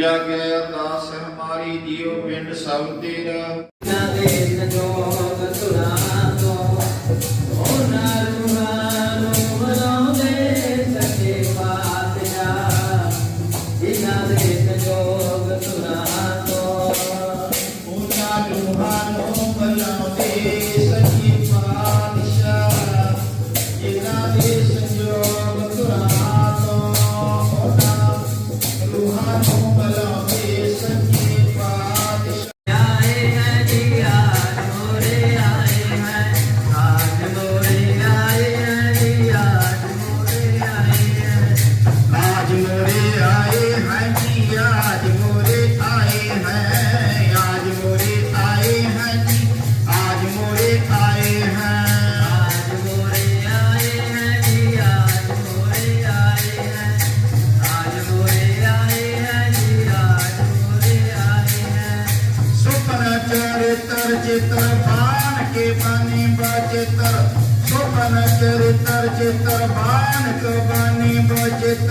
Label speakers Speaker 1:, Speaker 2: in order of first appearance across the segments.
Speaker 1: ਤੁਧਿ ਆਗੇ ਅਰਦਾਸ ਹਮਾਰੀ ਜੀਉ ਪਿੰਡ ਸਭ ਤੇਰਾ। ਉਹਨਾਂ ਕੁਰਬਾਨ ਕੁਰਬਾਨੀ ਬਚਿਤ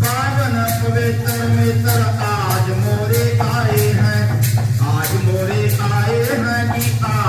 Speaker 1: ਪਾਵਨ ਪਵਿੱਤਰ ਮਿੱਤਰ, ਆਜ ਮੋਰੇ ਆਏ ਹੈ। ਆਜ ਮੋਰੇ ਆਏ ਹੈ ਕਿ ਆ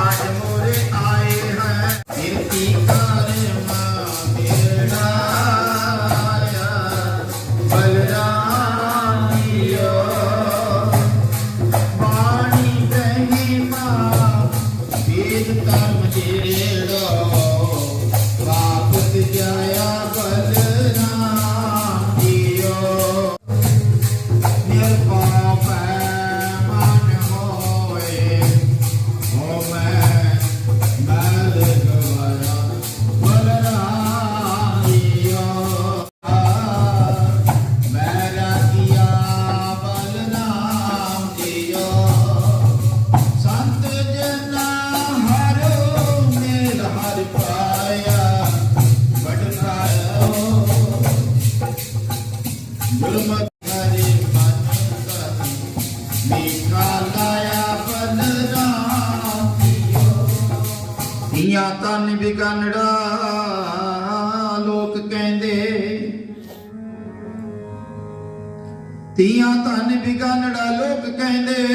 Speaker 1: ਧੀਆਂ ਤਨ ਵਿਗਨੜਾ ਲੋਕ ਕਹਿੰਦੇ। ਧੀਆਂ ਧਨ ਵਿਗਾਨੜਾ ਲੋਕ ਕਹਿੰਦੇ।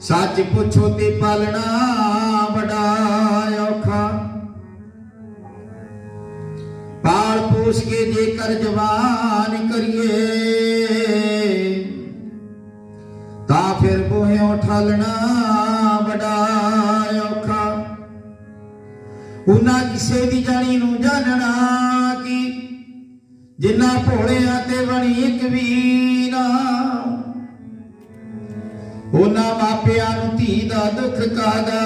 Speaker 1: ਸੱਚ ਪੁੱਛੋ ਤੇ ਪਾਲਣਾ। ਪਾਲ ਪੋਸ ਜੇਕਰ ਜਵਾਨ ਕਰੀਏ। ਤਾਂ ਫਿਰ ਬੋਹਿਓ ਠਾਲਣਾ ਬੜਾ ਔਖਾ। ਉਹਨਾਂ ਕਿਸੇ ਦੀ ਜਾਣੀ ਨੂੰ ਜਾਣਨਾ ਕੀ? ਜਿੰਨਾ ਭੋਲਿਆਂ ਤੇ ਬਣੀ ਇੱਕ ਉਹਨਾਂ ਮਾਪਿਆਂ ਨੂੰ ਧੀ ਦਾ ਦੁੱਖ ਕਾਦਾ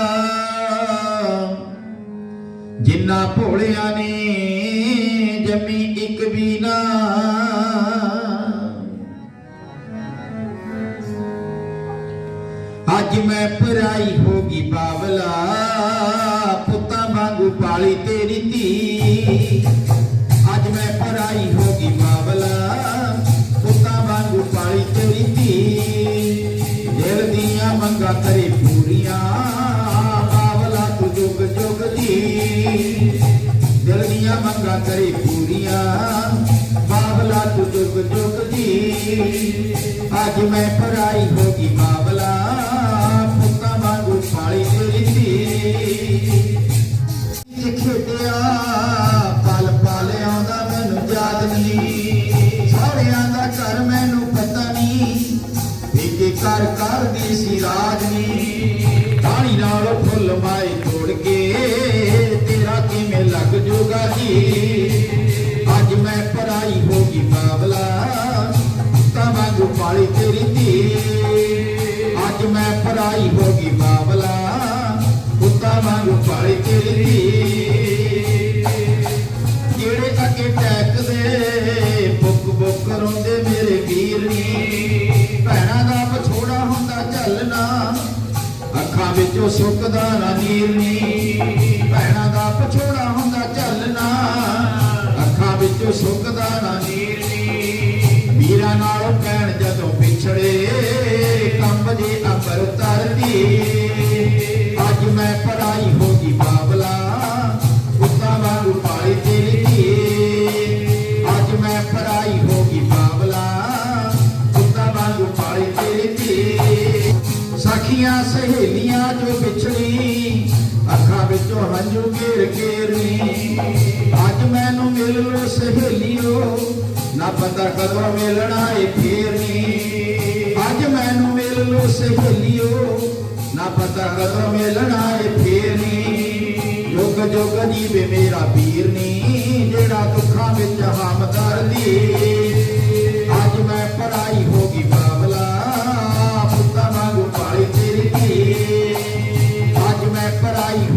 Speaker 1: ਜਿੰਨਾ ਭੋਲਿਆਂ ਨੇ ਜੰਮੀ ਇੱਕ ਵੀ ਨਾ। ਅੱਜ ਮੈਂ ਪਰਾਈ ਹੋ ਗਈ ਬਾਵਲਾ, ਪੁੱਤਾਂ ਵਾਂਗੂ ਪਾਲੀ ਤੇਰੀ ਧੀ। ਅੱਜ ਮੈਂ ਪਰਾਈ ਹੋ ਗਈ ਬਾਵਲਾ, ਪੁੱਤਾਂ ਵਾਂਗੂ ਪਾਲੀ ਤੇਰੀ ਧੀ। ਦਿਲ ਦੀਆਂ ਮੰਗਾਂ ਕਰੇ ਪੂਰੀਆਂ ਮੰਗਾਂ ਕਰੇ ਪੂਰੀਆਂ। ਬਾਵਲਾ ਤੂੰ ਜੁਗ ਜੁਗ ਦੀ ਅੱਜ ਮੈਂ ਪਰਾਈ ਹੋ ਗਈ ਬਾਬਲਾ। ਪੁੱਤਾਂ ਵਾਂਗੂ ਪਾਲੀ ਤੇਰੀ ਧੀ ਖੇਡਿਆ ਪਲ ਪਲ ਆਉਂਦਾ ਮੈਨੂੰ ਯਾਦ ਨਹੀਂ। ਤੇਰੀ। ਜਿਹੜੇ ਅੱਗੇ ਟੈਕਦੇ, ਬੁੱਕ ਬੁੱਕ ਰੋਂਦੇ ਮੇਰੇ ਵੀਰ ਨੀ। ਭੈਣਾਂ ਦਾ ਪਛੋੜਾ ਹੁੰਦਾ ਝੱਲਣਾ ਅੱਖਾਂ ਵਿੱਚੋਂ ਸੁੱਕਦਾ ਨਾ ਨੀਰ ਨੀ। ਭੈਣਾਂ ਦਾ ਵਿਛੋੜਾ ਹੁੰਦਾ ਝੱਲਣਾ ਅੱਖਾਂ ਵਿੱਚੋਂ ਸੁੱਕਦਾ ਨਾ ਨੀਰ ਨੀ। ਦੀਆਂ ਸਹੇਲੀਆਂ ਜੋ ਵਿਛੜੀ ਅੱਖਾਂ ਵਿੱਚੋਂ ਹੰਝੂ ਘੇਰ ਘੇਰ ਨੇ ਅੱਜ ਮੈਨੂੰ ਮਿਲ ਲੋ ਸਹੇਲੀਓ, ਨਾ ਪਤਾ ਕਦੋਂ ਮਿਲਣਾ ਏ ਫੇਰ ਨਹੀਂ ਅੱਜ ਮੈਨੂੰ ਮਿਲ ਲੋ ਸਹੇਲੀਓ, ਨਾ ਪਤਾ ਕਦੋਂ ਮਿਲਣਾ ਏ ਫੇਰ ਨਹੀਂ ਜੁਗ ਜੁਗ ਜੀਵੇ ਮੇਰਾ ਪੀਰ ਨੀ, ਜਿਹੜਾ ਦੁੱਖਾਂ ਵਿੱਚ ਹਮਦਰਦੀ ਅੱਜ ਮੈਂ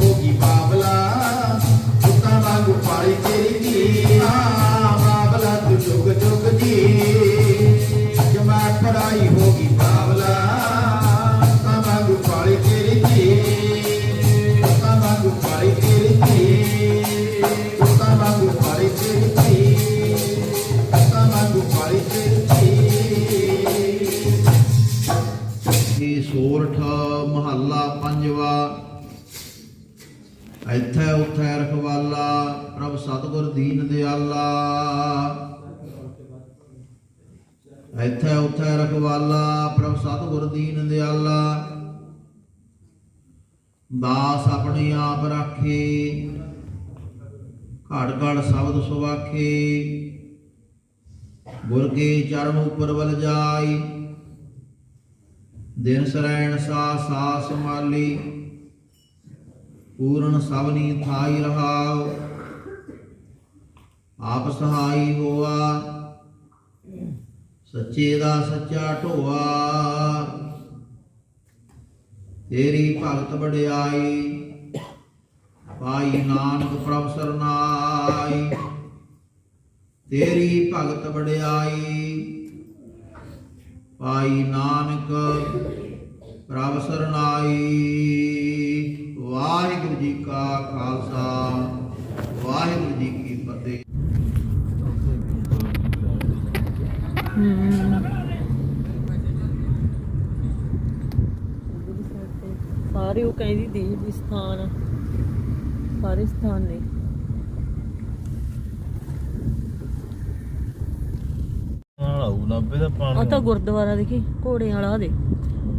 Speaker 2: ਇੱਥੇ ਉੱਥੇ ਰਖਵਾਲਾ, ਪ੍ਰਭ ਸਤਿਗੁਰ ਦੀਨ ਦਿਆਲਾ। ਇੱਥੇ ਉੱਥੇ ਰਖਵਾਲਾ, ਪ੍ਰਭ ਸਤਿਗੁਰ ਦੀਨ ਦਿਆਲਾ। ਦਾਸ ਆਪਣੇ ਆਪ ਰਾਖੇ, ਘੜ ਘੜ ਸ਼ਬਦ ਸੁਵਾਖੇ। ਗੁਰ ਕੇ ਚਰਨ ਉਪਰ ਵਲ ਜਾਈ, ਦਿਨ ਸਰੈਣ ਸਾ ਸਾ ਸਮਾਲੀ ਪੂਰਨ ਸਭਨੀ ਥਾਈ ਰਹਾਉ। ਆਪ ਸਹਾਈ ਹੋਆ। ਸੱਚੇ ਦਾ ਸੱਚਾ ਢੋਆ। ਤੇਰੀ ਭਗਤ ਵਡਿਆਈ ਪਾਈ ਨਾਨਕ ਪ੍ਰਭ ਸਰਨਾਈ। ਤੇਰੀ ਭਗਤ ਵਡਿਆਈ ਪਾਈ ਨਾਨਕ ਪ੍ਰਭ ਸਰਨਾਈ। ਵਾਹਿਗੁਰੂ ਜੀ ਕਾ ਖਾਲਸਾ ਵਾਹਿਗੁਰੂ ਜੀ ਕੀ ਫਤਿਹ।
Speaker 3: ਸਾਰੇ ਉਹ ਕਹਿੰਦੀ ਦੀ ਵੀ ਸਥਾਨ। ਸਾਰੇ ਸਥਾਨ ਨੇ।
Speaker 4: ਨਾਲ ਆਊ 90 ਦਾ
Speaker 3: ਆ
Speaker 4: ਪਾਣੀ
Speaker 3: ਤਾਂ ਗੁਰਦੁਆਰਾ ਦੇਖੀ ਘੋੜੇ ਵਾਲਾ ਦੇ।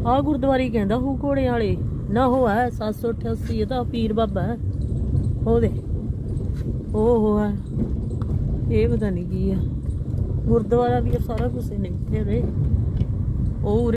Speaker 3: ਆ ਗੁਰਦੁਆਰੀ ਕਹਿੰਦਾ ਹੂ ਘੋੜੇ ਵਾਲੇ। ਨਾ ਹੋ ਹੈ 788 ਇਹ ਤਾਂ ਪੀਰ ਬਾਬਾ। ਹੈ ਉਹ ਦੇ ਉਹ ਹੋ ਹੈ ਇਹ ਪਤਾ ਨਹੀਂ ਕੀ ਆ। ਗੁਰਦੁਆਰਾ ਵੀ ਆ, ਸਾਰਾ ਕੁਝ ਨੇ ਇੱਥੇ ਰੇ ਉਹ ਉਰੇ